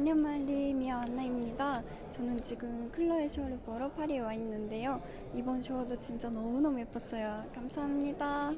안녕말리 미아 안나입니다. 저는 지금 클로의 쇼를 보러 파리에 와 있는데요. 이번 쇼도 진짜 너무너무 예뻤어요. 감사합니다.